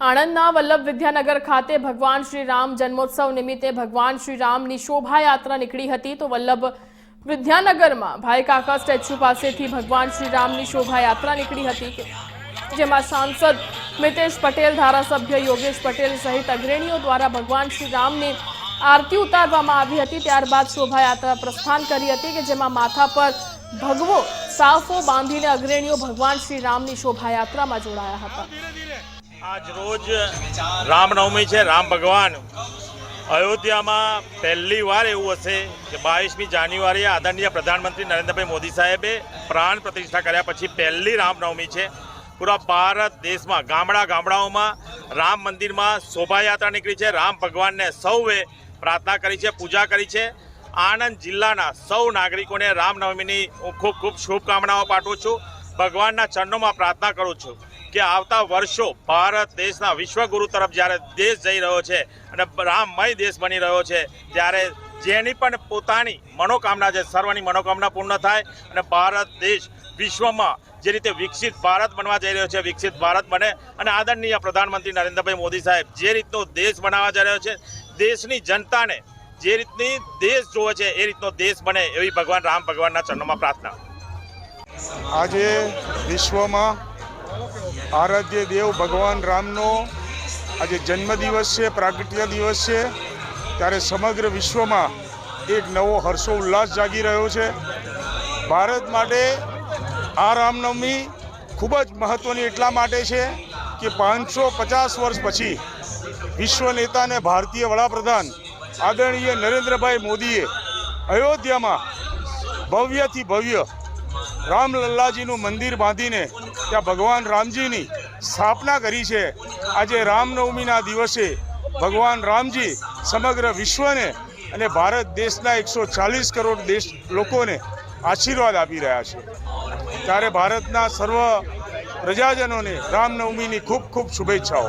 આણંદના વલ્લભ વિદ્યાનગર ખાતે ભગવાન શ્રી રામ જન્મોત્સવ નિમિત્તે ભગવાન શ્રી રામની શોભાયાત્રા નીકળી હતી તો વલ્લભ વિદ્યાનગરમાં ભાઈ કાકા સ્ટેચ્યુ પાસેથી ભગવાન શ્રી રામની શોભાયાત્રા નીકળી હતી જેમાં સાંસદ મિતેશ પટેલ, ધારાસભ્ય યોગેશ પટેલ સહિત અગ્રણીઓ દ્વારા ભગવાન શ્રી રામની આરતી ઉતારવામાં આવી હતી. ત્યારબાદ શોભાયાત્રા પ્રસ્થાન કરી હતી કે જેમાં માથા પર ભગવો, સાફો બાંધીને અગ્રણીઓ ભગવાન શ્રી રામની શોભાયાત્રામાં જોડાયા હતા. આજ રોજ રામનવમી છે, રામ ભગવાન. અયોધ્યામાં પહેલી વાર એવું હશે કે બાવીસમી જાન્યુઆરીએ આદરણીય પ્રધાનમંત્રી નરેન્દ્રભાઈ મોદી સાહેબે પ્રાણ પ્રતિષ્ઠા કર્યા પછી પહેલી રામનવમી છે. પૂરા ભારત દેશમાં, ગામડા ગામડાઓમાં રામ મંદિરમાં શોભાયાત્રા નીકળી છે. રામ ભગવાનને સૌએ પ્રાર્થના કરી છે, પૂજા કરી છે. આણંદ જિલ્લાના સૌ નાગરિકોને રામનવમીની હું ખૂબ ખૂબ શુભકામનાઓ પાઠવું છું. ભગવાનના ચરણોમાં પ્રાર્થના કરું છું. કે આવતા વર્ષો ભારત દેશના વિશ્વગુરુ તરફ જ્યારે દેશ જઈ રહ્યો છે અને રામમય દેશ બની રહ્યો છે, ત્યારે જેની પણ પોતાની મનોકામના છે, સર્વની મનોકામના પૂર્ણ થાય અને ભારત દેશ વિશ્વમાં જે રીતે વિકસિત ભારત બનવા જઈ રહ્યો છે, વિકસિત ભારત બને અને આદરણીય પ્રધાનમંત્રી નરેન્દ્રભાઈ મોદી સાહેબ જે રીતનો દેશ બનાવવા જઈ રહ્યો છે, દેશની જનતાને જે રીતની દેશ જોવે છે, એ રીતનો દેશ બને એવી ભગવાન રામ ભગવાનના ચરણોમાં પ્રાર્થના. આજે વિશ્વમાં આરાધ્ય દેવ ભગવાન રામનો આજે જન્મદિવસ છે, પ્રાગટ્ય દિવસ છે. ત્યારે સમગ્ર વિશ્વમાં એક નવો હર્ષોલ્લાસ જાગી રહ્યો છે. ભારત માટે આ રામનવમી ખૂબ જ મહત્ત્વની એટલા માટે છે કે પાંચસો પચાસ વર્ષ પછી વિશ્વ નેતા અને ભારતીય વડાપ્રધાન આદરણીય નરેન્દ્રભાઈ મોદીએ અયોધ્યામાં ભવ્યથી ભવ્ય રામલલ્લાજીનું મંદિર બાંધીને ત્યાં ભગવાન રામજીની સ્થાપના કરી છે. આજે રામનવમીના દિવસે ભગવાન રામજી સમગ્ર વિશ્વને અને ભારત દેશના એકસો ચાલીસ કરોડ દેશ લોકોને આશીર્વાદ આપી રહ્યા છે. ત્યારે ભારતના સર્વ પ્રજાજનોને રામનવમીની ખૂબ ખૂબ શુભેચ્છાઓ.